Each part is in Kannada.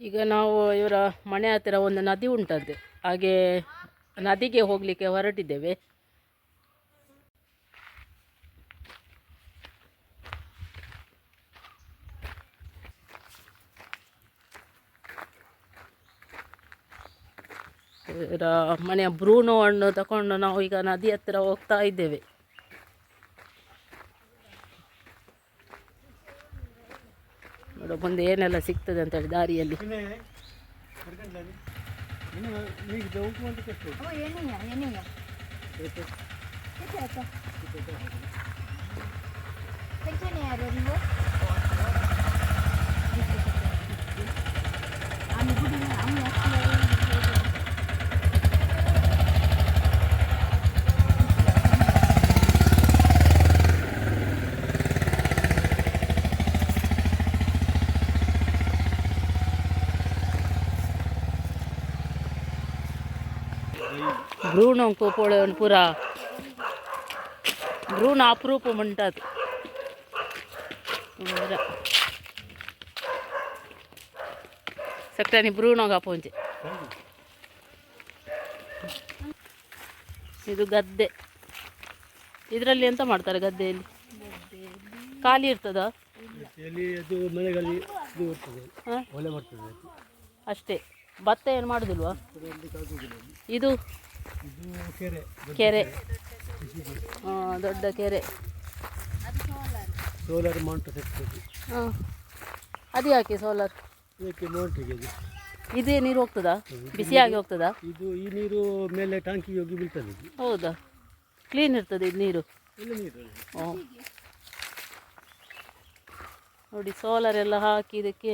ಈಗ ನಾವು ಇವರ ಮನೆ ಹತ್ತಿರ ಒಂದು ನದಿ ಉಂಟಂತೆ. ಹಾಗೆ ನದಿಗೆ ಹೋಗಲಿಕ್ಕೆ ಹೊರಟಿದ್ದೇವೆ. ಇವರ ಮನೆಯ ಬ್ರೂನೋ ಹಣ್ಣು ತಗೊಂಡು ನಾವು ಈಗ ನದಿ ಹತ್ತಿರ ಹೋಗ್ತಾ ಇದ್ದೇವೆ. ನೋಡು ಮುಂದೆ ಏನೆಲ್ಲ ಸಿಗ್ತದೆ ಅಂತೇಳಿ ದಾರಿಯಲ್ಲಿ. ಓ ಏನಿಲ್ಲ ಏನಿಲ್ಲ ತೆಗ್ದೇನೆ ಯಾರು ನೀವು ಆమె ಗುಡಿ ಆమె ಭ್ರೂಣ ಕೋಪೋಳೆ ಪುರ ಭ್ರೂಣ ಅಪರೂಪ అపురూపం ಬರ ಸಕ್ಟಾನಿ ಭ್ರೂಣ ಕಾಪೋಂಚೆ ಇದು ಗದ್ದೆ. ಇದರಲ್ಲಿ ಎಂತ ಮಾಡ್ತಾರೆ ಗದ್ದೆಯಲ್ಲಿ? ಖಾಲಿ ಇರ್ತದ? ಅಷ್ಟೇ. ಭತ್ತ ಏನು ಮಾಡೋದಿಲ್ವಾ? ಇದು ಕೆರೆ. ದೊಡ್ಡ ಕೆರೆ. ಸೋಲಾರ್ ಮೌಂಟ್ ಹಾಂ ಅದು ಯಾಕೆ ಸೋಲಾರ್ ಇದಕ್ಕೆ ಮೌಂಟಿಗೆ ಇದು. ನೀರು ಹೋಗ್ತದಾ? ಬಿಸಿಯಾಗಿ ಹೋಗ್ತದಾ? ಇದು ಈ ನೀರು ಮೇಲೆ ಟ್ಯಾಂಕಿಗೆ ಹೋಗಿ ಬೀಳ್ತದೆ. ಹೌದಾ? ಕ್ಲೀನ್ ಇರ್ತದೆ ಇದು ನೀರು. ಎಲ್ಲ ನೀರು. ಹ್ಞೂ ನೋಡಿ ಸೋಲಾರ್ ಎಲ್ಲ ಹಾಕಿ ಇದಕ್ಕೆ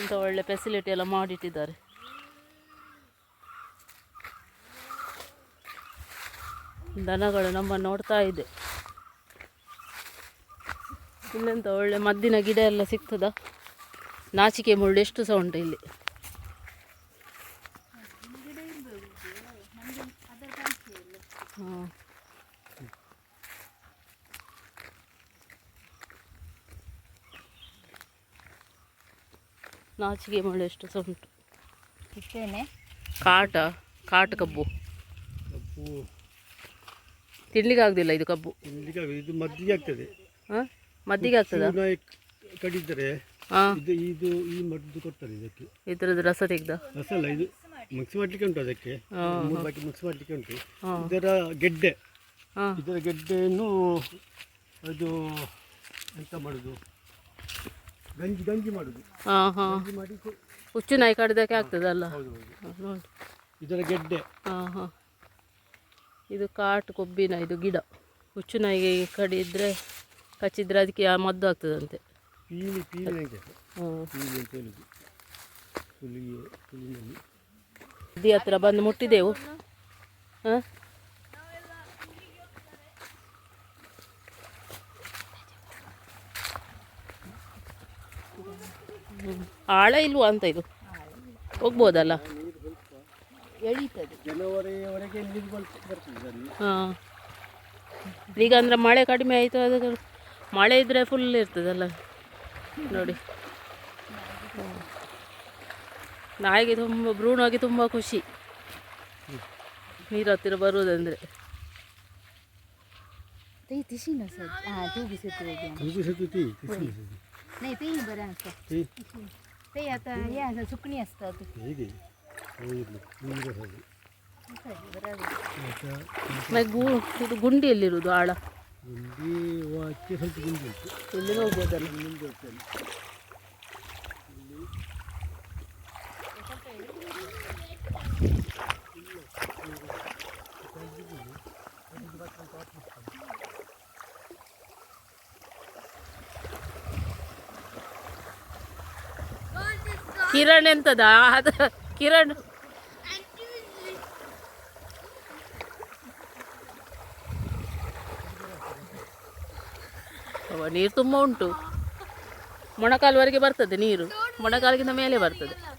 ಇಂಥ ಒಳ್ಳೆ ಫೆಸಿಲಿಟಿ ಎಲ್ಲ ಮಾಡಿಟ್ಟಿದ್ದಾರೆ. ದನಗಳು ನಮ್ಮ ನೋಡ್ತಾ ಇದೆ. ಇಲ್ಲೆಂತ ಒಳ್ಳೆ ಮದ್ದಿನ ಗಿಡ ಎಲ್ಲ ಸಿಗ್ತದ? ನಾಚಿಕೆ ಮುಳ್ಳು ಎಷ್ಟು ಸಹ ಉಂಟು ಇಲ್ಲಿ? ಹಾಂ. ನಾಚಿಕೆ ಮುಳ್ಳು ಎಷ್ಟು ಸಹ ಉಂಟು ಕಾಟ ಕಾಟ ಕಬ್ಬು. ಕಬ್ಬು. ತಿನ್ಲಿಕ್ಕೆ ಆಗುದಿಲ್ಲ ಇದು ಕಬ್ಬು? ಆಗುದು. ಇದು ಮದ್ದಿಗೆ ಆಗ್ತದೆ. ಹಾಂ? ಮದ್ದಿಗೆ ಆಗ್ತದೆ? ನಾಯಿ ಕಡಿದರೆ ಹಾಂ. ಇದು ಇದು ಈ ಮದ್ದು ಕೊಡ್ತಾರೆ ಇದಕ್ಕೆ. ಇದರದ್ದು ರಸ ತೆಗ್ದ? ರಸ ಅಲ್ಲ ಇದು ಮಿಕ್ಸ್ ಮಾಡಲಿಕ್ಕೆ ಉಂಟು ಅದಕ್ಕೆ. ಮೂರು ಬಾಕಿ ಮಿಕ್ಸ್ ಮಾಡಲಿಕ್ಕೆ ಉಂಟು. ಹಾಂ. ಇದರ ಗೆಡ್ಡೆ. ಹಾಂ. ಇದರ ಗೆಡ್ಡೆಯನ್ನು ಅದು ಎಂತ ಮಾಡುದು? ಗಂಜಿ ಗಂಜಿ ಮಾಡುದು. ಹಾಂ ಹಾಂ. ಗಂಜಿ ಮಾಡಿ ಕೊ- ಹುಚ್ಚು ನಾಯಿ ಕಡ್ದಕ್ಕೆ ಆಗ್ತದಲ್ಲ? ಹೌದು ಹೌದು. ನೋಡಿ. ಇದರ ಗೆಡ್ಡೆ. ಹಾಂ ಹಾಂ. ಇದು ಕಾಟು ಕೊಬ್ಬಿನ ಇದು ಗಿಡ. ಹುಚ್ಚು ನಾಯಿಗೆ ಕಡಿದ್ರೆ ಕಚ್ಚಿದ್ರೆ ಅದಕ್ಕೆ ಆ ಮದ್ದು ಆಗ್ತದಂತೆ. ನದಿ ಹತ್ರ ಬಂದು ಮುಟ್ಟಿದೆವು. ಹಾಂ? ಆಳ ಇಲ್ವಾ ಅಂತ ಇದು? ಹೋಗ್ಬೋದಲ್ಲ? ಎಳೀತದೆ. ಜನವರಿವರೆಗೆ ನೀರು ಬರ್ತ- ಬರ್ತದೆ ಅಲ್ಲಿ ಹಾಂ. ಈಗ ಅಂದ್ರೆ ಮಳೆ ಕಡಿಮೆ ಆಯಿತು ಅದಕ್ಕೆ ಮಳೆ ಇದ್ದರೆ ಫುಲ್ ಇರ್ತದಲ್ಲ. ನೋಡಿ. ನಾಯಿಗೆ ತುಂಬ ಭ್ರೂಣವಾಗಿ ತುಂಬ ಖುಷಿ. ನೀರು ಹತ್ತಿರ ಬರುವುದಂದರೆ ते ಇದು ಗುಂಡಿ ಎಲ್ಲಿರುವುದು ಆಳ. ಗುಂಡಿ ಸ್ವಲ್ಪ ಗುಂಡಿ ಉಂಟು. ಇಲ್ಲಿ ಹೋಗ್ಬೋದಲ್ಲ? ಮುಂದೆ ಕಿರಣ್ ಎಂತದ? ಅದು ಕಿರಣ್. ನೀರು ತುಂಬ ಉಂಟು. ಮೊಣಕಾಲುವರೆಗೆ ಬರ್ತದೆ ನೀರು. ಮೊಣಕಾಲಿಗಿಂತ ಮೇಲೆ ಬರ್ತದೆ.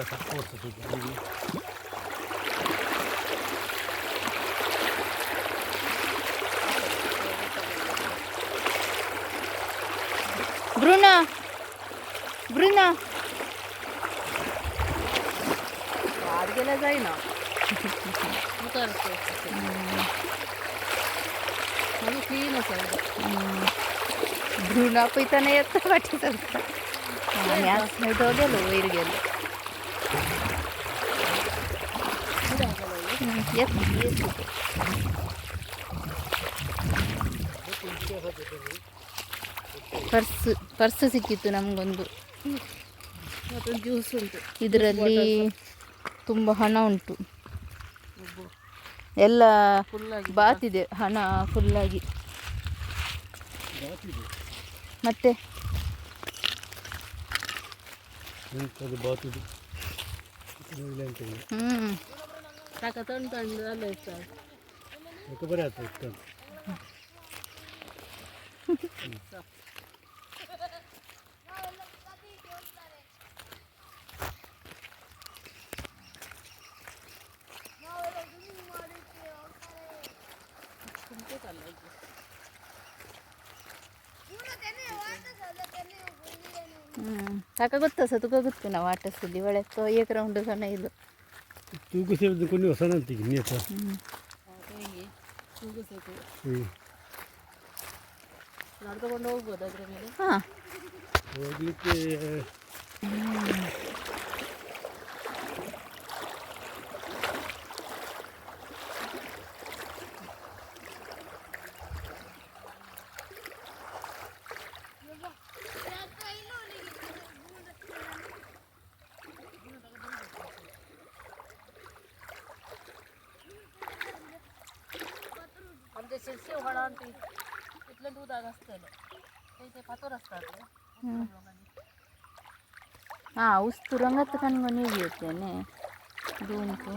ಇಲ್ಲ ಇಲ್ಲ ಈಗ ತಪ್ಪು ಬರ್ತದೆ ಈಗ ಬ್ರೂನ ಬ್ರೂನ ಅದಕ್ಕೆಲ್ಲ ಜಾಯಿನ ಅದು ಕ್ಲೀನ್ ಸರ್ ಬ್ರೂನ ಪೈತಾನೆ ಎತ್ತ ಬಟ್ಟೆ ಸ್ವಲ್ಪ ಇದು ಹೋಗಲ್ಲ ವೈರಿಗೆಲ್ಲ ಎತ್ತು ಎತ್ತು ಪರ್ಸ್ ಪರ್ಸ್ ಸಿಕ್ಕಿತ್ತು ನಮಗೊಂದು. ಜ್ಯೂಸ್ ಉಂಟು. ಇದರಲ್ಲಿ ತುಂಬ ಹಣ ಉಂಟು. ಎಲ್ಲ ಫುಲ್ಲಾಗಿ. ಬಾತಿದೆ ಹಣ ಫುಲ್ಲಾಗಿ. ಮತ್ತೆ? ಹ್ಞೂ ಸಾಕ ತಂದು ತಂದು ಅಲ್ಲ ಇರ್ತಾರೆ ಯಾಕೆ ಬರೀ ಆಯ್ತು ಇಷ್ಟ ಹ್ಞೂ ಸಾಕ ಗೊತ್ತಾ ಸ ತುಕ ಗೊತ್ತು ನಾವು ಆಟಸಲ್ಲಿ ಒಳ್ಳೆ ಏಕ ರೌಂಡ್ ಸಣ್ಣ ಇದು. ತೂಗು ಸೇರಿದ ಕೊಂಡು ಹೊಸ ಅಂತೀಗಿ ನೀತ ಹ್ಞೂ ಹೇಗೆ ತೂಗು ಸೇತು ಹ್ಞೂ ನಡ್ಕೊಂಡು ಹೋಗ್ಬೋದು ಅದ್ರ ಮೇಲೆ ಹೋಗ್ಲಿಕ್ಕೆ पण ते तिथलं दूध आज असतं ते इथे पातोर असतात हां उस तुरंगात कणगणी घेते ने दोन को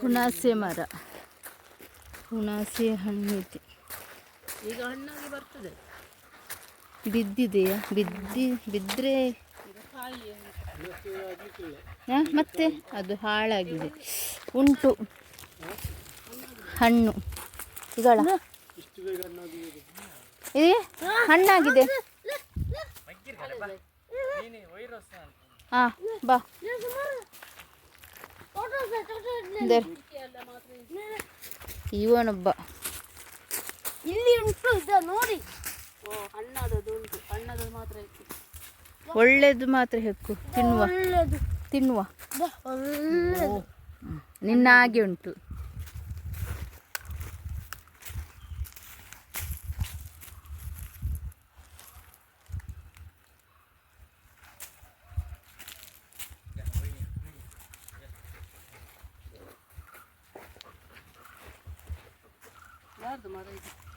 ಹುಣಾಸೆ ಮರ. ಹುಣಾಸೆ ಹಣ್ಣಿದೆ ಈಗ ಹಣ್ಣಾಗಿ ಬರ್ತದೆ? ಬಿದ್ದಿದೆಯಾ? ಬಿದ್ದಿ ಬಿದ್ದರೆ ಮತ್ತೆ? ಅದು ಹಾಳಾಗಿದೆ. ಉಂಟು. ಹಣ್ಣು. ಇಗಳ. ಅನ್ನೋದು ಏ ಹಣ್ಣಾಗಿದೆ. ಹಾಂ ಬಾ. ಇವನೊಬ್ಬ. ಇಲ್ಲಿ ಉಂಟು ನೋಡಿ. ಓ ಹಣ್ಣಾದದ್ದು ಉಂಟು. ಹಣ್ಣಾದದ್ದು ಮಾತ್ರ ಒಳ್ಳೇದು ಮಾತ್ರ ಹೆಕ್ಕು ತಿನ್ನುವ. ತಿನ್ನುವ. ನಿನ್ನ ಹಾಗೆ ಉಂಟು.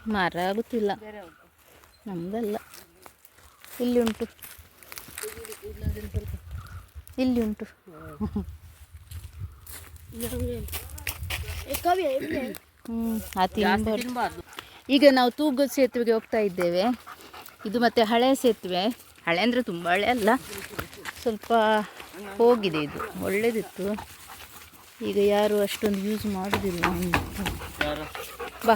ಮರ ಗೊತ್ತಿಲ್ಲ ನಮ್ದಲ್ಲ. ಇಲ್ಲಿ ಉಂಟು. ಇಲ್ಲಿ ಉಂಟು. ಹ್ಞೂ ಈಗ ನಾವು ತೂಗು ಸೇತುವೆಗೆ ಹೋಗ್ತಾ ಇದ್ದೇವೆ. ಇದು ಮತ್ತೆ ಹಳೆ ಸೇತುವೆ. ಹಳೆ ಅಂದರೆ ತುಂಬ ಹಳೆ ಅಲ್ಲ. ಸ್ವಲ್ಪ ಹೋಗಿದೆ ಇದು. ಒಳ್ಳೇದಿತ್ತು. ಈಗ ಯಾರು ಅಷ್ಟೊಂದು ಯೂಸ್ ಮಾಡೋದಿಲ್ಲ. ಬಾ.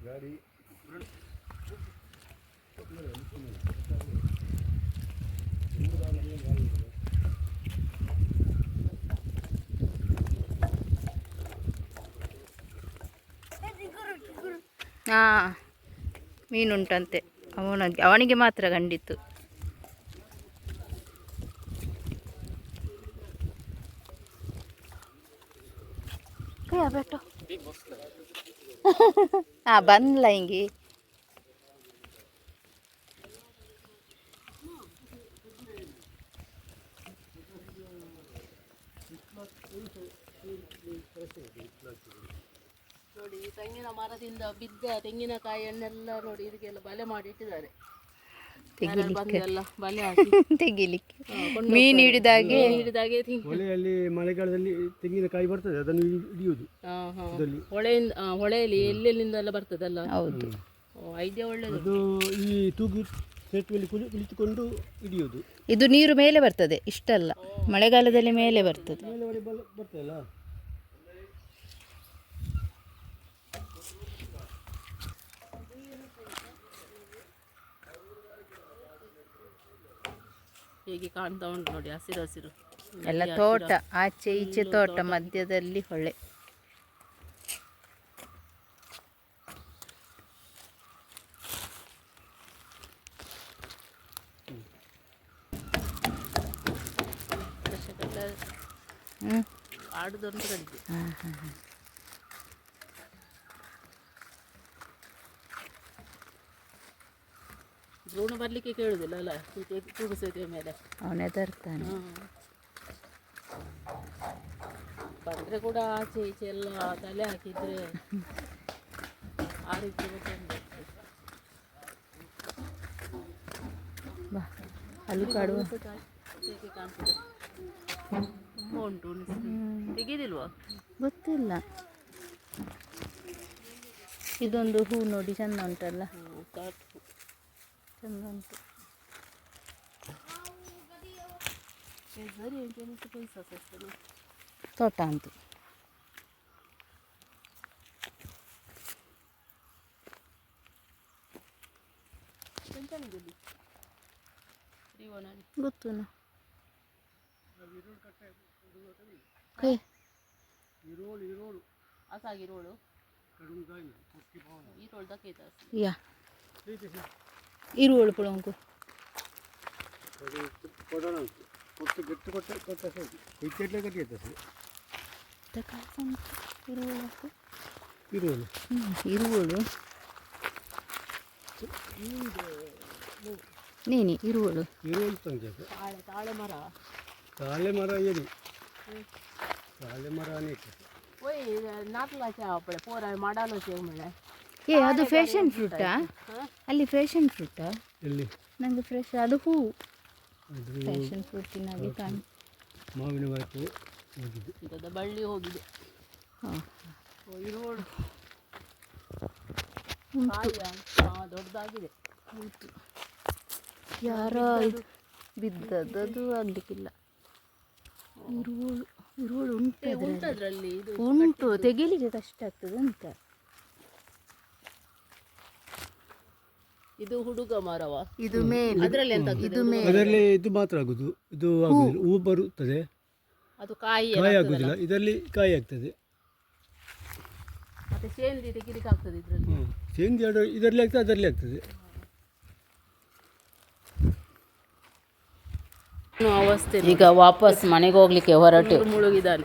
ಗಾಡಿ ಹಾಂ ಮೀನುಂಟಂತೆ. ಅವನಿಗೆ ಅವನಿಗೆ ಮಾತ್ರ ಹಾಂ ಬಂದ್ಲ ಹಿಂಗೆ. ನೋಡಿ ಈ ತೆಂಗಿನ ಮರದಿಂದ ಬಿದ್ದ ತೆಂಗಿನಕಾಯಿಯನ್ನೆಲ್ಲ ನೋಡಿ ಇದಕ್ಕೆಲ್ಲ ಬಲೆ ಮಾಡಿ ಇಟ್ಟಿದ್ದಾರೆ. ಹಾಕಿ. ತೆಗಿಲಿಕ್ಕೆ. ಮೀನು ಹಿಡಿದಾಗೆ. ಹಿಡಿದಾಗೆ ಹೊಳೆಯಲ್ಲಿ ಮಳೆಗಾಲದಲ್ಲಿ ತೆಂಗಿನಕಾಯಿ ಬರ್ತದೆ ಅದನ್ನು ಹಿಡಿ- ಹಿಡಿಯುವುದು. ಹಾ ಹಾ. ಹೊಳೆಯಿಂದ ಆ, ಹೊಳೆಯಲ್ಲಿ ಎಲ್ಲೆಲ್ಲಿಂದೆಲ್ಲ ಬರ್ತದಲ್ಲ? ಹೌದು. ಐಡಿಯಾ ಒಳ್ಳೇದು. ಅದು ಈ ತೂಗು ಸೇತುವೆಯಲ್ಲಿ ಕುಳಿ ಕುಳಿತುಕೊಂಡು ಹಿಡಿಯುವುದು. ಇದು ನೀರು ಮೇಲೆ ಬರ್ತದೆ ಇಷ್ಟಲ್ಲ. ಮಳೆಗಾಲದಲ್ಲಿ ಮೇಲೆ ಬರ್ತದೆ. ಬರ್ತದಲ್ಲ? ಹೇಗೆ ಕಾಣ್ತಾ ಉಂಟು ನೋಡಿ ಹಸಿರು ಹಸಿರು. ಎಲ್ಲ ತೋಟ ಆಚೆ ಈಚೆ ತೋಟ ಮಧ್ಯದಲ್ಲಿ ಹೊಳೆ. ಆಡುದೊಂದು ಕಡಿಮೆ ಹಾಂ ಹಾಂ ಹಾಂ ದ್ರೋಣ ಬರ್ಲಿಕ್ಕೆ ಕೇಳುದಿಲ್ಲ ಅಲ್ಲ ತೂಗು ಸೇತುವೆ ಮೇಲೆ ಅವನೇ ತರ್ತಾನೆ. ಬಂದ್ರೆ ಕೂಡ ಆಚೆ ಈಚೆ ಎಲ್ಲ ತಲೆ ಹಾಕಿದ್ರೆ ಆ ರೀತಿ ಗೊತ್ತುಂಟು. ಬಾ ಅಲ್ಲಿ ಕಾಡುವ ಹೇಗೆ ಕಾಣ್ತದೆ ತುಂಬ ಉಂಟು ಉಣಿಸ್ಲಿ. ಗೊತ್ತಿಲ್ಲ ಇದೊಂದು ಹೂ ನೋಡಿ ಚಂದ ಉಂಟಲ್ಲ. ಚಂದ ಉಂಟು ಏ, ಸರಿ ಉಂಟು ಏನಿಷ್ಟು ಪೈಸಾ ಸಸ್ತೇನೆ ತೋಟ ಅಂತು ಎಂತನಿದಲ್ಲಿ ಶ್ರೀವನಲ್ಲಿ ಗೊತ್ತು ಕೈ ಇರೋಳು ಇರೋಳು ಆಸಾಗಿ ರೋಡು ಕಡುಂಗಾಯಿ ಕೊಕ್ಕಿ ಪಾವನ ಈ ರೋಡ್ ದಕ್ಕೈತ ಯಾ ఈరోళ్ళు పొలంకు పొత్తు గట్టి కొట్ట కొట్టేసేది ఈ చెట్లే కట్టేసేది ఇరువులకు ఇరువులు ఇరువులు నేను ఇరువులు ఇరువులు చెప్పి తాళె మర తాళె మర ఏది తాళె మర అనే నాటలాచే అప్పుడే పోరా మడాలో చేయమలే ಏ ಅದು ಫ್ಯಾಷನ್ ಫ್ರೂಟಾ ಅಲ್ಲಿ ಫ್ಯಾಷನ್ ಫ್ರೂಟ್ ಎಲ್ಲಿ? ನನಗೆ ಫ್ರೆಶ್ ಅದು ಹೂ. ಅದು ಫ್ಯಾಷನ್ ಫ್ರೂಟಿನಾಗೆ ಕಾಣ್ ಮಾವಿನ ಮರಕ್ಕೆ ಹೋಗಿದೆ. ಬಳ್ಳಿ ಹೋಗಿದೆ. ಹಾಂ. ಇರೋಳು ಉಂಟು. ದೊಡ್ಡದಾಗಿದೆ. ಯಾರೋ ಬಿದ್ದದ್ದು ಅದು. ಆಗ್ಲಿಕ್ಕಿಲ್ಲ ಇರುವಳು ಇರುವಳು ಉಂಟು ಉಂಟು ಅದರಲ್ಲಿ. ಇದು ಉಂಟು. ತೆಗಿಲಿಕ್ಕೆ ಕಷ್ಟ ಆಗ್ತದೆ ಅಂತ. ಇದು ಹುಡುಗ ಮರವ. ಇದು ಮೇಲೆ. ಅದರಲ್ಲಿ ಎಂತ ಇದು ಮೇಲೆ. ಅದರಲ್ಲಿ ಇದು ಮಾತ್ರ ಆಗುದು. ಇದು ಆಗುದಿಲ್ಲ. ಹೂ ಬರುತ್ತದೆ. ಅದು ಕಾಯಿ ಕಾಯಿ ಆಗುದಿಲ್ಲ. ಇದರಲ್ಲಿ ಕಾಯಿ ಆಗ್ತದೆ. ಮತ್ತೆ ಸೇಂದಿ ತೆಗಿಲಿಕ್ಕೆ ಆಗ್ತದೆ ಇದರಲ್ಲಿ? ಹ್ಮ್. ಸೇಂದಿ ಎರಡು ಇದರಲ್ಲಿ ಆಗ್ತದೆ ಅದರಲ್ಲಿ ಆಗ್ತದೆ. ಅವಸ್ಥೆ ಈಗ ವಾಪಸ್ ಮನೆಗೆ ಹೋಗ್ಲಿಕ್ಕೆ ಹೊರಟು. ಮುಳುಗಿದ್ದಾನೆ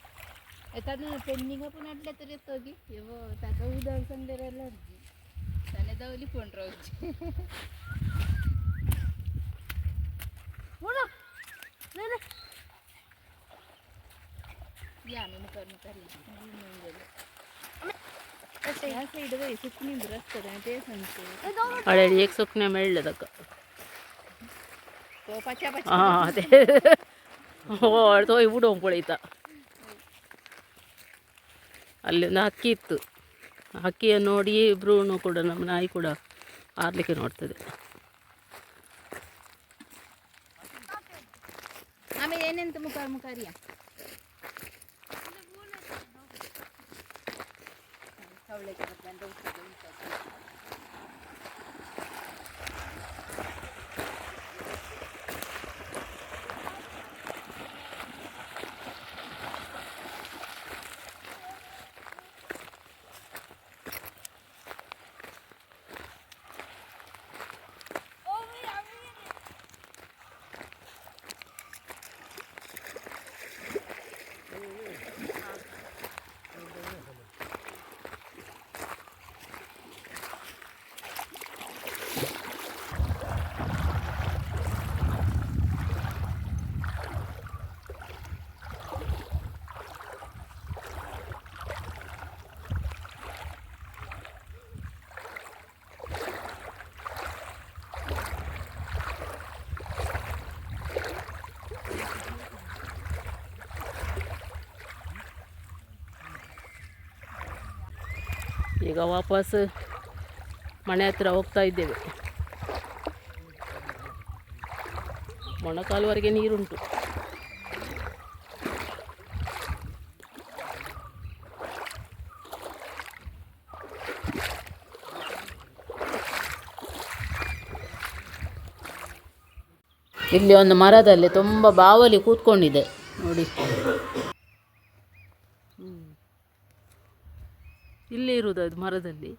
येताना पेंडिंग पण हाडले तरी येतो की येवो ताका उदक संडे राहिलो ताणे दवली फोन रावची म्हणू या आम्ही मुखार मुखार ह्या साईड वय सुकणी रस्त्यात ते सांगते ऑलरेडी एक सुकणें मेळ्ळें ताका पोवपाच्या हा ते हय थंय उडोवंक पळयता ಅಲ್ಲಿ ಒಂದು ಹಕ್ಕಿ ಇತ್ತು. ಆ ಹಕ್ಕಿಯನ್ನು ನೋಡಿ ಬ್ರೂನು ಕೂಡ ನಮ್ಮ ನಾಯಿ ಕೂಡ ಆರ್ಲಿಕ್ಕೆ ನೋಡ್ತದೆ. ಆಮೇಲೆ ಏನೆಂತ ಮುಖ ಮುಖಾರಿಯ? ಈಗ ವಾಪಸ್ ಮನೆ ಹತ್ರ ಹೋಗ್ತಾ ಇದ್ದೇವೆ. ಮೊಣಕಾಲುವರೆಗೆ ನೀರುಂಟು. ಇಲ್ಲಿ ಒಂದು ಮರದಲ್ಲಿ ತುಂಬ ಬಾವಲಿ ಕೂತ್ಕೊಂಡಿದೆ. ನೋಡಿ. ಕೂರೋದು ಅದು ಮರದಲ್ಲಿ?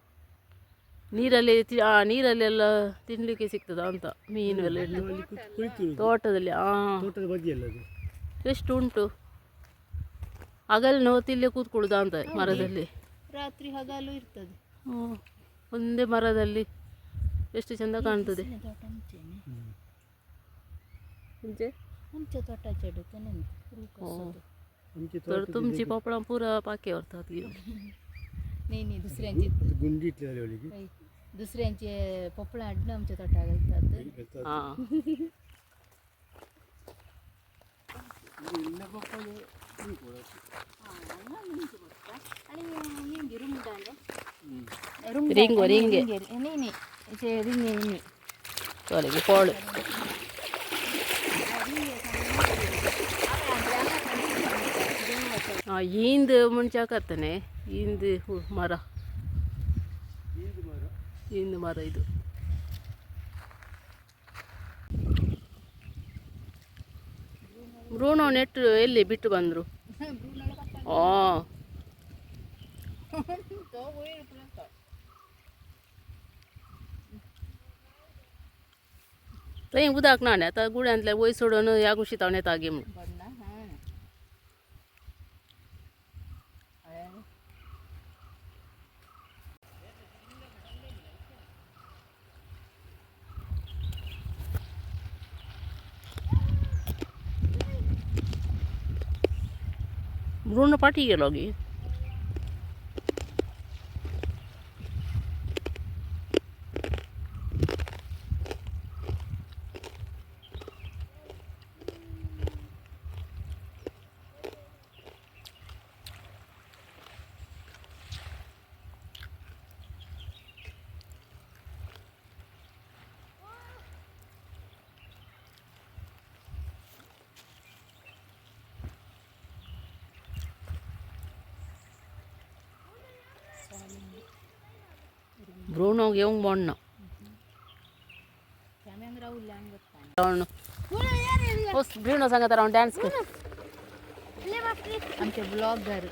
ನೀರಲ್ಲಿ ತಿ ಆ ನೀರಲ್ಲೆಲ್ಲ ತಿನ್ನಲಿಕ್ಕೆ ಸಿಗ್ತದಾ ಅಂತ ಮೀನು ಎಲ್ಲ ತೋಟದಲ್ಲಿ ಎಷ್ಟು ಉಂಟು ಹಗಲು ನೋತಿಲ್ಲೇ ಕೂತ್ಕೊಳ್ಳುದ ಅಂತ ಮರದಲ್ಲಿ? ರಾತ್ರಿ ಹಗಲು ಇರ್ತದೆ. ಒಂದೇ ಮರದಲ್ಲಿ ಎಷ್ಟು ಚಂದ ಕಾಣ್ತದೆ. ಮುಂಚೆ? ಮುಂಚೆ ಪೂರ ಪಾಕಿ ಹೊರ್ತಾತಿ नाही नाही दुसऱ्यांची गुंडी इटली ಒಳಗೆ काही दुसऱ्यांचे पोपळा हाडणं आमच्या तोटा घालतात हा आणि हिंगे रुमडाले रिंग व रिंग नाही नाही ते रिंग रिंग ತೊಲೆಗೆ ಕೋಳು ಹಾಂ ಈಂದು ಮುಂಚೆ ಹಿಂದೆ ಮರ. ಹಿಂದೆ ಮರ ಇದು. ಭ್ರೂಣ ನೆಟ್ಟು ಎಲ್ಲಿ ಬಿಟ್ಟು ಬಂದರು? ಹಾಂ ಉದಾಕ್ ನಾನೆ, ತ ಗುಡೆ ಅಂತಲೇ ಒಯ್ಸೋಡೋನು ಯಾ ಖುಷಿ ತಾವನೆ ತಾಗಿಮ್. ব্রণ পাঠিয়ে গেল গিয়ে। Bruno che è un buono. Bruno sang dance ఆమె బ్లాగర్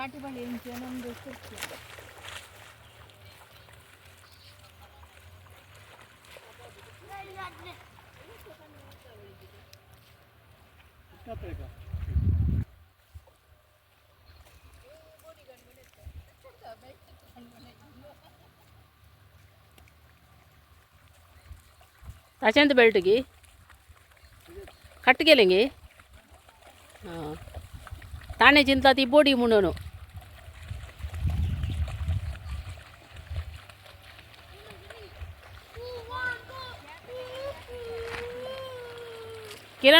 आता काठी पाहिजे यांची नंद ताच्यानंतर बेल्ट की कट गेले गे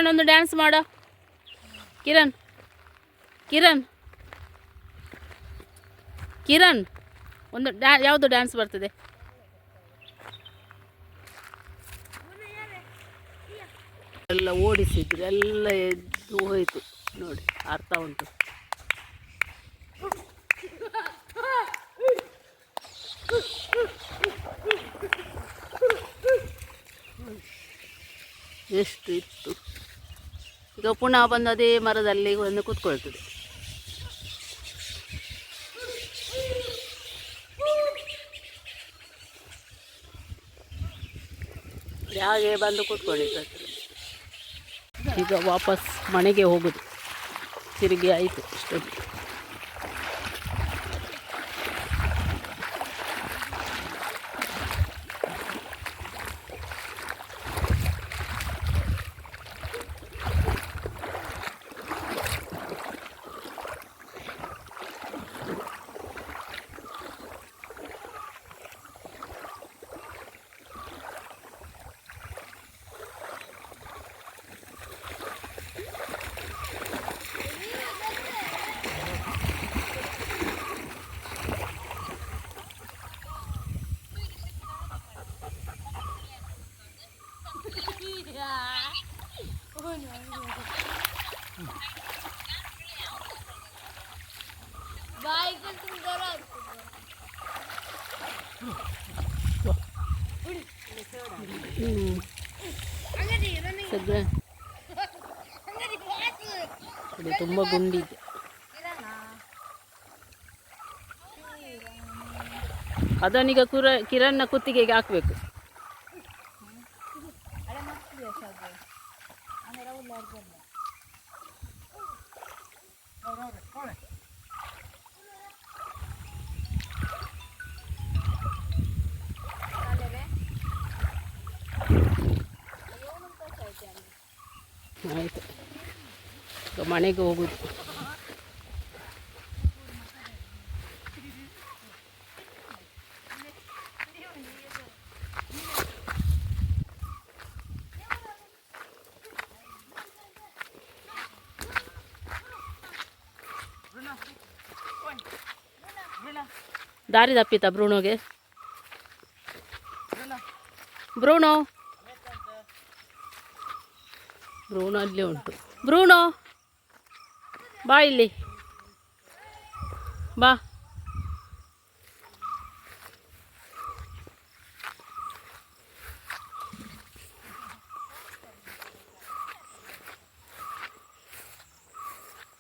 ಕಿರಣ್ ಒಂದು ಡ್ಯಾನ್ಸ್ ಮಾಡು. ಕಿರಣ್ ಕಿರಣ್ ಕಿರಣ್. ಒಂದು ಡ್ಯಾ, ಯಾವುದು ಡ್ಯಾನ್ಸ್ ಬರ್ತದೆ? ಎಲ್ಲ ಓಡಿಸಿದ್ರು, ಎಲ್ಲ ಎದ್ದು ಹೋಯಿತು. ನೋಡಿ, ಅರ್ಥ ಉಂಟು. ಎಷ್ಟು ಇತ್ತು? ಈಗ ಪುನಃ ಬಂದು ಅದೇ ಮರದಲ್ಲಿ ಒಂದು ಕೂತ್ಕೊಳ್ತದೆ. ಹಾಗೆ ಬಂದು ಕೂತ್ಕೊಂಡಿರ್ತದೆ ಈಗ ವಾಪಸ್ ಮನೆಗೆ ಹೋಗುದು. ತಿರುಗಿ ಆಯಿತು ಹ್ಞೂ ಸದ್ಯ ಇದು ತುಂಬ ಗುಂಡಿದೆ ಅದನ್ನೀಗ ಕುರ ಕಿರಣ್ನ ಕುತ್ತಿಗೆಗೆ ಹಾಕಬೇಕು ಆಯಿತು ಈಗ ಮನೆಗೆ ಹೋಗುದು. ದಾರಿ ತಪ್ಪಿತ ಬ್ರೂಣೋಗೆ ಬ್ರೂಣೋ ಬ್ರೂಣೋ ಅಲ್ಲೇ ಉಂಟು. ಬ್ರೂನೋ? ಬಾ ಇಲ್ಲಿ. ಬಾ.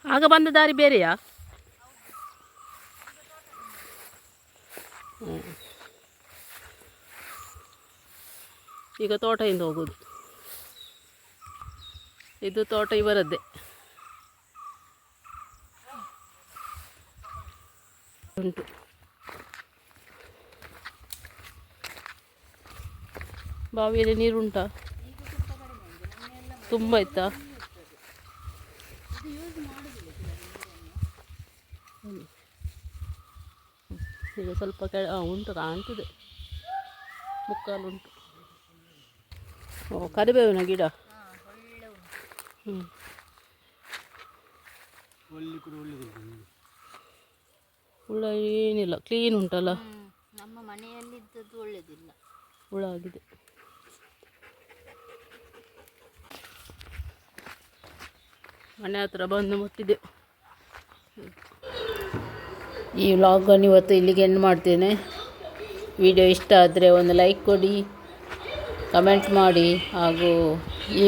ಆಗ ಬಂದ ದಾರಿ ಬೇರೆಯಾ. ಈಗ ತೋಟದಿಂದ ಹೋಗೋದು. ಇದು ತೋಟ ಇವರದ್ದೇ. ಉಂಟು ಬಾವಿಯಲ್ಲಿ ನೀರುಂಟಾ ತುಂಬ ಇತ್ತಾ ಹ್ಮ್. ಈಗ ಸ್ವಲ್ಪ ಕೆಳ ಆ, ಉಂಟು ಕಾಣ್ತದೆ ಮುಕ್ಕಾಲುಂಟು ಓ ಕರಿಬೇವಿನ ಗಿಡ ಹ್ಞೂ ಒಳ್ಳೆ ಕೂಡ ಒಳ್ಳೆದುಂಟು ಹುಳ ಏನಿಲ್ಲ ಕ್ಲೀನ್ ಉಂಟಲ್ಲ? ನಮ್ಮ ಮನೆಯಲ್ಲಿದ್ದದ್ದು ಒಳ್ಳೆದಿಲ್ಲ. ಹುಳ ಆಗಿದೆ. ಮನೆ ಹತ್ರ ಬಂದು ಮುಟ್ಟಿದೆ. ಈ ವ್ಲಾಗನ್ನು ಇವತ್ತು ಇಲ್ಲಿಗೆ ಎಂಡ್ ಮಾಡ್ತೇನೆ. ವಿಡಿಯೋ ಇಷ್ಟ ಆದರೆ ಒಂದು ಲೈಕ್ ಕೊಡಿ ಕಮೆಂಟ್ ಮಾಡಿ ಹಾಗೂ ಈ